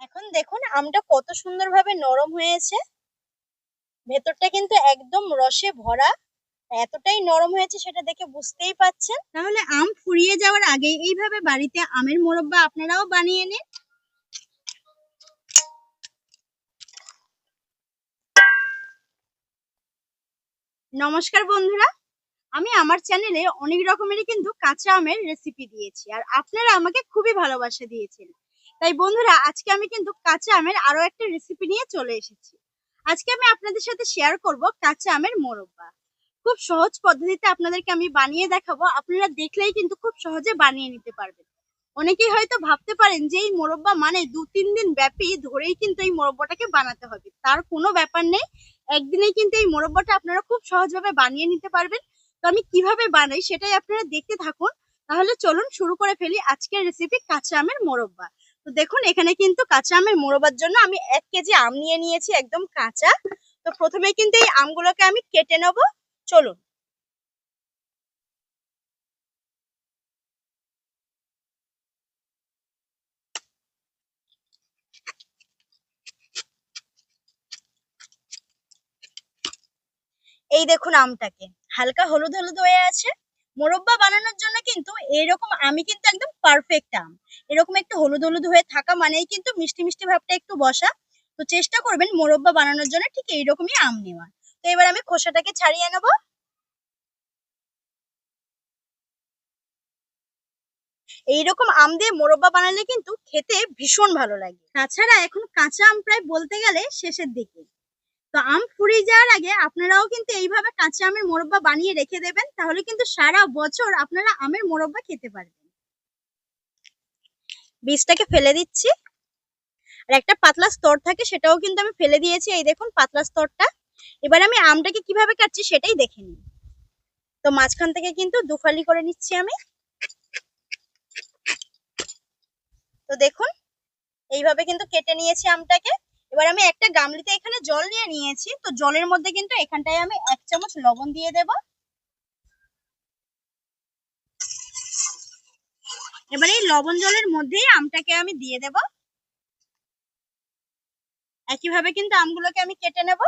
এখন দেখুন, আমটা কত সুন্দরভাবে নরম হয়েছে। ভেতরটা কিন্তু একদম রসে ভরা। এতটাই নরম হয়েছে সেটা দেখে বুঝতেই পাচ্ছেন। তাহলে আম ফুরিয়ে যাওয়ার আগে এইভাবে বাড়িতে আমের মোরব্বা আপনারাও বানিয়ে নিন। নমস্কার বন্ধুরা, আমি আমার চ্যানেলে অনেক রকমেরই কিন্তু কাঁচা আমের রেসিপি দিয়েছি। আর আপনারা আমাকে খুবই ভালোবাসা দিয়েছেন। তাই বন্ধুরা, আজকে আমি কিন্তু কাঁচা আমের আরও একটা রেসিপি নিয়ে চলে এসেছি। আজকে আমি আপনাদের সাথে শেয়ার করব কাঁচা আমের মোরব্বা। খুব সহজ পদ্ধতিতে আপনাদেরকে আমি বানিয়ে দেখাবো। আপনারা দেখলেই কিন্তু খুব সহজে বানিয়ে নিতে পারবেন। অনেকেই হয়তো ভাবতে পারেন যে এই মোরব্বা মানে দু, তিন দিন ব্যাপী ধরেই কিন্তু এই মোরব্বাটাকে বানাতে হবে। তার কোনো ব্যাপার নেই। একদিনেই কিন্তু এই মোরব্বাটা আপনারা খুব সহজভাবে বানিয়ে নিতে পারবেন। তো আমি কীভাবে বানাই সেটাই আপনারা দেখতে থাকুন। তাহলে চলুন শুরু করে ফেলি আজকের রেসিপি কাঁচা আমের মোরব্বা। তো দেখুন, এখানে কিন্তু কাঁচা আমের মোরব্বার জন্য আমি এক কেজি আম নিয়ে নিয়েছি, একদম কাঁচা। তো প্রথমে কিন্তু এই আমগুলোকে আমি কেটে নেব। চলুন। এই দেখুন আমটাকে। হালকা হলুদ হলুদ হয়ে আছে। মোরব্বা বানানোর জন্য কিন্তু এরকম আমি কিন্তু একদম পারফেক্ট আম। এরকম একটু হলুদ হলুদ হয়ে থাকা মানেই কিন্তু মিষ্টি মিষ্টি ভাবটা একটু বসা। তো চেষ্টা করবেন মোরব্বা বানানোর জন্য ঠিক এইরকমই আম নেওয়া তো এবার আমি খোসাটাকে ছাড়িয়ে নেব। এইরকম আম দিয়ে মোরব্বা বানালে কিন্তু খেতে ভীষণ ভালো লাগে। তাছাড়া এখন কাঁচা আম প্রায় বলতে গেলে শেষের দিকে। তো আম ফুরিয়ে যাওয়ার আগে আপনারাও কিন্তু এইভাবে কাঁচা আমের মোরব্বা বানিয়ে রেখে দেবেন, তাহলে কিন্তু সারা বছর আপনারা আমের মোরব্বা খেতে পারবেন। বীজটাকে ফেলে দিচ্ছি। আর একটা পাতলা স্তর থাকে, সেটাও কিন্তু আমি ফেলে দিয়েছি, এই দেখুন পাতলা স্তরটা। এবার আমি আমটাকে কীভাবে কাটছি সেটাই দেখে নিই। তো মাঝখান থেকে কিন্তু দুফালি করে নিচ্ছি আমি। তো দেখুন, এইভাবে কিন্তু কেটে নিয়েছি আমটাকে। এবার আমি একটা গামলিতে এখানে জল নিয়ে নিয়েছি, তো জলের মধ্যে কিন্তু এখানটায় আমি এক চামচ লবণ দিয়ে দেব। এবার এই লবণ জলের মধ্যেই আমটাকে আমি দিয়ে দেব। একইভাবে কিন্তু আমগুলোকে আমি কেটে নেব।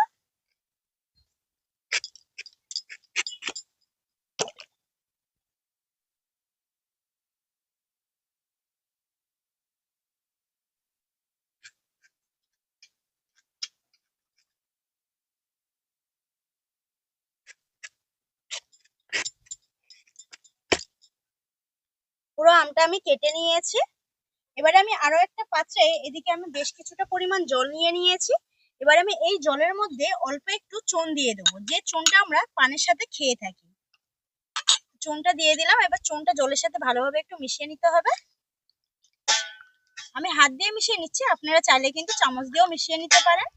পুরো আমটা আমি কেটে নিয়েছি। এবারে আমি আরও একটা পাত্রে এদিকে আমি বেশ কিছুটা পরিমাণ জল নিয়ে নিয়েছি। এবার আমি এই জলের মধ্যে অল্প একটু চুন দিয়ে দেবো। যে চুনটা আমরা পানের সাথে খেয়ে থাকি। চুনটা দিয়ে দিলাম। এবার চুনটা জলের সাথে ভালোভাবে একটু মিশিয়ে নিতে হবে। আমি হাত দিয়ে মিশিয়ে নিচ্ছি। আপনারা চাইলে কিন্তু চামচ দিয়েও মিশিয়ে নিতে পারেন।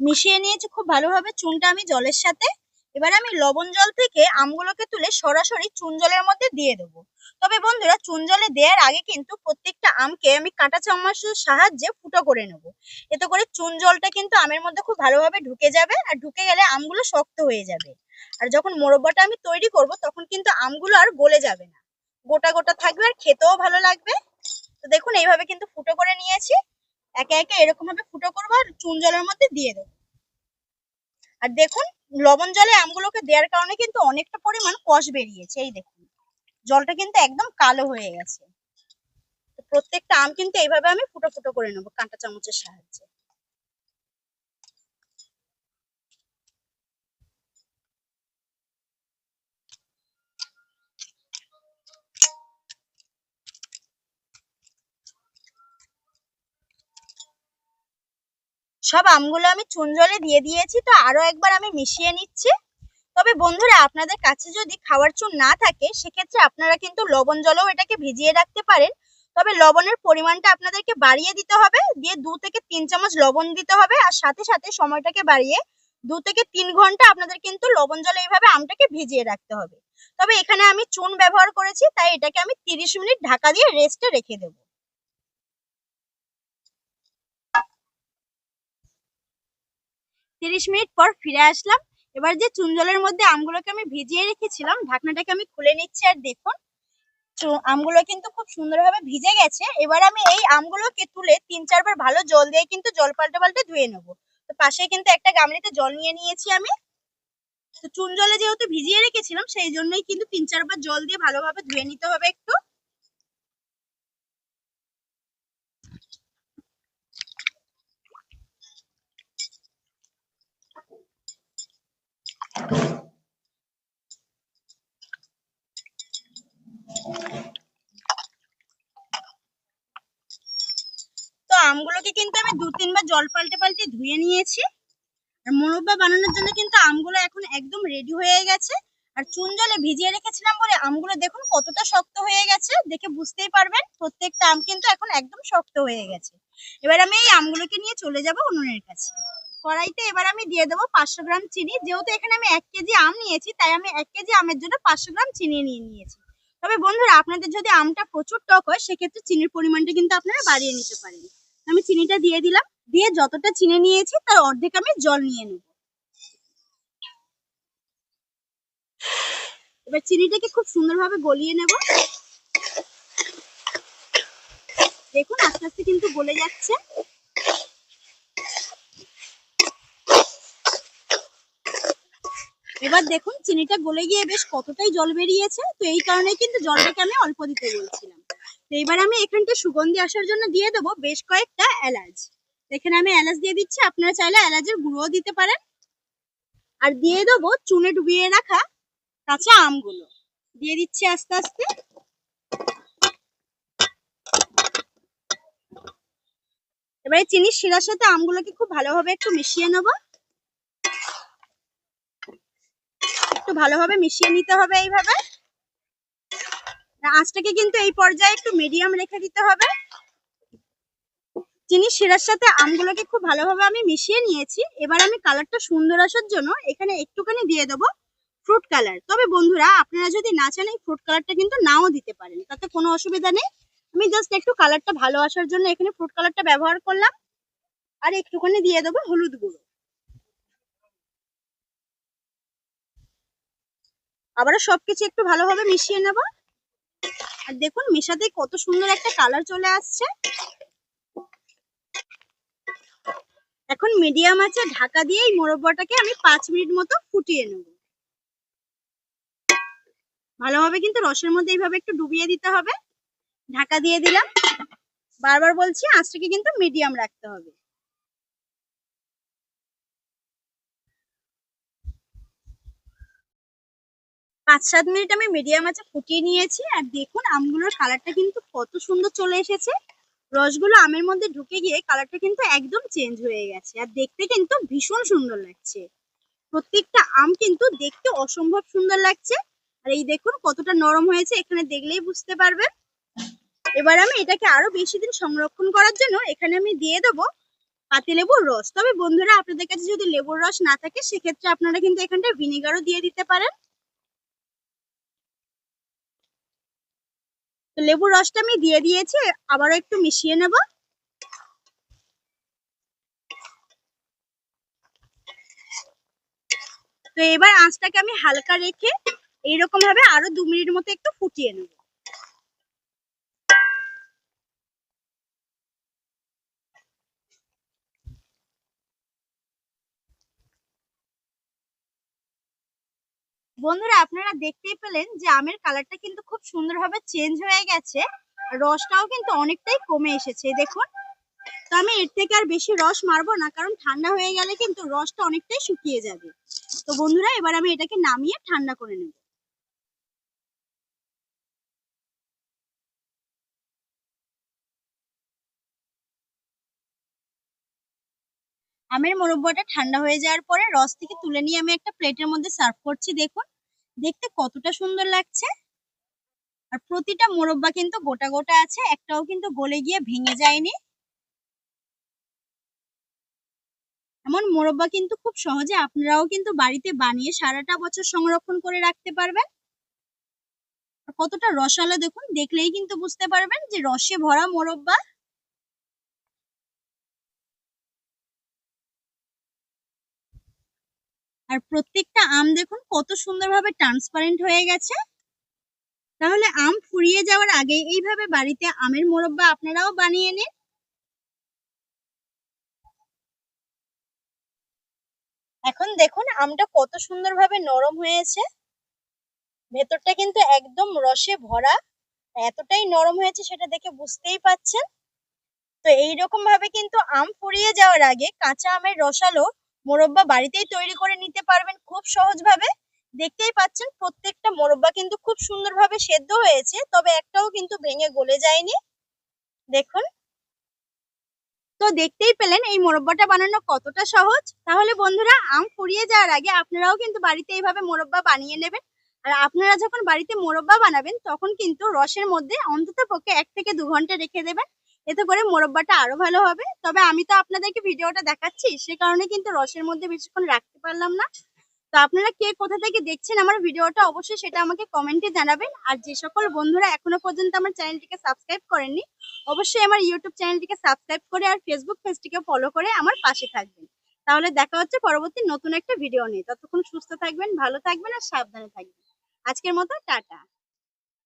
মিশিয়ে নিয়েছি খুব ভালোভাবে। চুনটা আমি জলের সাথে এবার আমি লবণ জল থেকে আমগুলোকে তুলে সরাসরি চুন জলের মধ্যে দিয়ে দেবো। তবে বন্ধুরা, চুন জলে দেওয়ার আগে কিন্তু প্রত্যেকটা আমকে আমি কাঁটা চামচের সাহায্যে ফুটো করে নেব। এতে করে চুন জলটা কিন্তু আমের মধ্যে খুব ভালোভাবে ঢুকে যাবে আর ঢুকে গেলে আমগুলো শক্ত হয়ে যাবে। আর যখন মোরব্বাটা আমি তৈরি করব, তখন কিন্তু আমগুলো আর গলে যাবে না। গোটা গোটা থাকবে আর খেতেও ভালো লাগবে। তো দেখুন, এইভাবে কিন্তু ফুটো করে নিয়েছি। একে একে এরকম ভাবে ফুটো করব আর চুন জলের মধ্যে দিয়ে দেবো। আর দেখুন লবণ জলে আমগুলোকে দেওয়ার কারণে কিন্তু অনেকটা পরিমাণ কষ বেরিয়েছে, এই দেখুন। জলটা কিন্তু একদম কালো হয়ে গেছে। প্রত্যেকটা আম কিন্তু এইভাবে আমি ফুটো ফুটো করে নেব কাঁটা চামচের সাহায্যে। সব আমগুলো আমি চুন জলে দিয়ে দিয়েছি, তো আরও একবার আমি মিশিয়ে নিচ্ছি। তবে বন্ধুরা, আপনাদের কাছে যদি খাওয়ার চুন না থাকে, সেক্ষেত্রে আপনারা কিন্তু লবণ জলেও এটাকে ভিজিয়ে রাখতে পারেন। তবে লবণের পরিমাণটা আপনাদেরকে বাড়িয়ে দিতে হবে, দিয়ে দু থেকে তিন চামচ লবণ দিতে হবে, আর সাথে সাথে সময়টাকে বাড়িয়ে দু থেকে তিন ঘণ্টা আপনাদের কিন্তু লবণ জলে এইভাবে আমটাকে ভিজিয়ে রাখতে হবে। তবে এখানে আমি চুন ব্যবহার করেছি, তাই এটাকে আমি তিরিশ মিনিট ঢাকা দিয়ে রেস্টে রেখে দেবো। তিরিশ মিনিট পর ফিরে আসলাম। এবার যে চুন জলের মধ্যে আমগুলোকে আমি ভিজিয়ে রেখেছিলাম, ঢাকনাটাকে আমি খুলে নিচ্ছি আর দেখুন। আমগুলো কিন্তু খুব সুন্দরভাবে ভিজে গেছে। এবার আমি এই আমগুলোকে তুলে তিন চারবার ভালো জল দিয়ে কিন্তু জল পাল্টে পাল্টে ধুয়ে নেব। তো পাশে কিন্তু একটা গামলিতে জল নিয়ে নিয়েছি আমি। তো চুন জলে যেহেতু ভিজিয়ে রেখেছিলাম, সেই জন্যই কিন্তু তিন চারবার জল দিয়ে ভালোভাবে ধুয়ে নিতে হবে একটু তো আমগুলোকে কিন্তু আমি দু তিনবার জল পাল্টে পাল্টে ধুয়ে নিয়েছি। আর মোরব্বা বানানোর জন্য কিন্তু আমগুলো এখন একদম রেডি হয়ে গেছে। আর চুন জলে ভিজিয়ে রেখেছিলাম বলে আমগুলো দেখুন কতটা শক্ত হয়ে গেছে, দেখে বুঝতেই পারবেন প্রত্যেকটা আম কিন্তু এখন একদম শক্ত হয়ে গেছে। এবার আমি এই আমগুলোকে নিয়ে চলে যাব উনুনের কাছে। কড়াইতে এবার আমি দিয়ে দেবো পাঁচশো গ্রাম চিনি। যেহেতু এখানে আমি এক কেজি আম নিয়েছি, তাই আমি এক কেজি আমের জন্য পাঁচশো গ্রাম চিনি নিয়ে নিয়েছি। তবে বন্ধুরা, আপনাদের যদি আমটা প্রচুর টক হয়, সেক্ষেত্রে চিনির পরিমাণটা কিন্তু আপনারা বাড়িয়ে নিতে পারেন। আমি চিনিটা দিয়ে দিলাম। দিয়ে যতটা চিনি নিয়েছি, তার অর্ধেক আমি জল নিয়ে নেব। এবার চিনিটাকে খুব সুন্দরভাবে গলিয়ে নেব। দেখুন, আস্তে আস্তে কিন্তু গলে যাচ্ছে। এবার দেখুন, চিনিটা গলে গিয়ে বেশ কতটাই জল বেরিয়েছে। তো এই কারণে কিন্তু জলটাকে আমি অল্প দিতে বলছিলাম। তো এবার আমি এখানটা সুগন্ধি আসার জন্য দিয়ে দেবো বেশ কয়েকটা এলাচ। এখানে আমি এলাচ দিয়ে দিচ্ছি, আপনারা চাইলে এলাচের গুঁড়োও দিতে পারেন। আর দিয়ে দেবো চুনে ডুবিয়ে রাখা কাঁচা আমগুলো। দিয়ে দিচ্ছি আস্তে আস্তে। এবারে চিনির শিরার সাথে আমগুলোকে খুব ভালোভাবে একটু মিশিয়ে নেব। একটু ভালোভাবে মিশিয়ে নিতে হবে এইভাবে। আঁচটাকে কিন্তু এই পর্যায়ে একটু মিডিয়াম রেখে দিতে হবে। চিনি শিরার সাথে আমগুলোকে খুব ভালোভাবে আমি মিশিয়ে নিয়েছি। এবার আমি কালারটা সুন্দর আসার জন্য এখানে একটুখানি দিয়ে দেবো ফ্রুট কালার তবে বন্ধুরা, আপনারা যদি না চান এই ফ্রুট কালারটা কিন্তু নাও দিতে পারেন, তাতে কোনো অসুবিধা নেই। আমি জাস্ট একটু কালারটা ভালো আসার জন্য এখানে ফ্রুট কালারটা ব্যবহার করলাম। আর একটুখানি দিয়ে দেবো হলুদ গুঁড়ো। আবারও সবকিছু একটু ভালোভাবে মিশিয়ে নেব। আর দেখুন, মেশাতে কত সুন্দর একটা কালার চলে আসছে। এখন মিডিয়াম আছে, ঢাকা দিয়ে এই মোরব্বাটাকে আমি পাঁচ মিনিট মতো ফুটিয়ে নেব। ভালোভাবে কিন্তু রসের মধ্যে এইভাবে একটু ডুবিয়ে দিতে হবে। ঢাকা দিয়ে দিলাম। বারবার বলছি, আঁচটাকে কিন্তু মিডিয়াম রাখতে হবে। পাঁচ সাত মিনিট আমি মিডিয়াম আছে ফুটিয়ে নিয়েছি আর দেখুন আমগুলোর কালারটা কিন্তু কত সুন্দর চলে এসেছে। রসগুলো আমের মধ্যে ঢুকে গিয়ে কালারটা কিন্তু একদম চেঞ্জ হয়ে গেছে আর দেখতে কিন্তু ভীষণ সুন্দর লাগছে। প্রত্যেকটা আম কিন্তু দেখতে অসম্ভব সুন্দর লাগছে। আর এই দেখুন কতটা নরম হয়েছে, এখানে দেখলেই বুঝতে পারবেন। এবার আমি এটাকে আরও বেশি দিন সংরক্ষণ করার জন্য এখানে আমি দিয়ে দেবো পাতিলেবুর রস। তবে বন্ধুরা, আপনাদের কাছে যদি লেবুর রস না থাকে, সেক্ষেত্রে আপনারা কিন্তু এখানটা ভিনেগারও দিয়ে দিতে পারেন। তো লেবুর রসটা আমি দিয়ে দিয়েছি, আবারও একটু মিশিয়ে নেব। তো এবার আঁচটাকে আমি হালকা রেখে এইরকম ভাবে আরও দু মিনিট মতো একটু ফুটিয়ে নেব। বন্ধুরা, আপনারা দেখতেই পেলেন যে আমের কালারটা কিন্তু খুব সুন্দরভাবে চেঞ্জ হয়ে গেছে। রসটাও কিন্তু অনেকটাই কমে এসেছে, দেখুন। তো আমি এর থেকে আর বেশি রস মারবো না, কারণ ঠান্ডা হয়ে গেলে কিন্তু রসটা অনেকটাই শুকিয়ে যাবে। তো বন্ধুরা, এবার আমি এটাকে নামিয়ে ঠান্ডা করে নেব। আমের মোরব্বাটা ঠান্ডা হয়ে যাওয়ার পরে রস থেকে তুলে নিয়ে আমি একটা প্লেটের মধ্যে সার্ভ করছি, দেখুন। দেখতে কতটা সুন্দর লাগছে। আর প্রতিটা মোরব্বা কিন্তু গোটা গোটা আছে, একটাও কিন্তু গলে গিয়ে ভেঙে যায়নি। এমন মোরব্বা কিন্তু খুব সহজে আপনারাও কিন্তু বাড়িতে বানিয়ে সারাটা বছর সংরক্ষণ করে রাখতে পারবেন। কতটা রসালো দেখুন, দেখলেই কিন্তু বুঝতে পারবেন যে রসে ভরা মোরব্বা আর প্রত্যেকটা আম দেখুন কত সুন্দরভাবে ট্রান্সপারেন্ট হয়ে গেছে। তাহলে আম ফুরিয়ে যাওয়ার আগে এইভাবে বাড়িতে আমের মোরব্বা আপনারাও বানিয়ে নিন। এখন দেখুন আমটা কত সুন্দরভাবে নরম হয়েছে। ভেতরটা কিন্তু একদম রসে ভরা। এতটাই নরম হয়েছে সেটা দেখে বুঝতেই পাচ্ছেন। তো এইরকম ভাবে কিন্তু আম ফুরিয়ে যাওয়ার আগে কাঁচা আমের রসালো মোরব্বা বাড়িতেই তৈরি করে নিতে পারবেন খুব সহজভাবে। দেখতেই পাচ্ছেন প্রত্যেকটা মোরব্বা কিন্তু খুব সুন্দরভাবে সেদ্ধ হয়েছে, তবে একটাও কিন্তু ভেঙে গলে যায়নি। দেখুন। তো দেখতেই পেলেন এই মোরব্বাটা বানানো কতটা সহজ। তাহলে বন্ধুরা, আম ফুরিয়ে যাওয়ার আগে আপনারাও কিন্তু বাড়িতে এইভাবে মোরব্বা বানিয়ে নেবেন। আর আপনারা যখন বাড়িতে মোরব্বা বানাবেন, তখন কিন্তু রসের মধ্যে অন্তত পক্ষে এক থেকে দু ঘণ্টা রেখে দেবেন। এতে করে মোরব্বাটা আরও ভালো হবে। তবে আমি তো আপনাদেরকে ভিডিওটা দেখাচ্ছি, সে কারণে কিন্তু রসের মধ্যে বেশিক্ষণ রাখতে পারলাম না। তো আপনারা কে কোথা থেকে দেখছেন আমার ভিডিওটা অবশ্যই সেটা আমাকে কমেন্টে জানাবেন। আর যে সকল বন্ধুরা এখনও পর্যন্ত আমার চ্যানেলটিকে সাবস্ক্রাইব করেননি, অবশ্যই আমার ইউটিউব চ্যানেলটিকে সাবস্ক্রাইব করে আর ফেসবুক পেজটিকে ফলো করে আমার পাশে থাকবেন। তাহলে দেখা হচ্ছে পরবর্তী নতুন একটা ভিডিও নিয়ে। ততক্ষণ সুস্থ থাকবেন, ভালো থাকবেন আর সাবধানে থাকবেন। আজকের মতো, টাটা।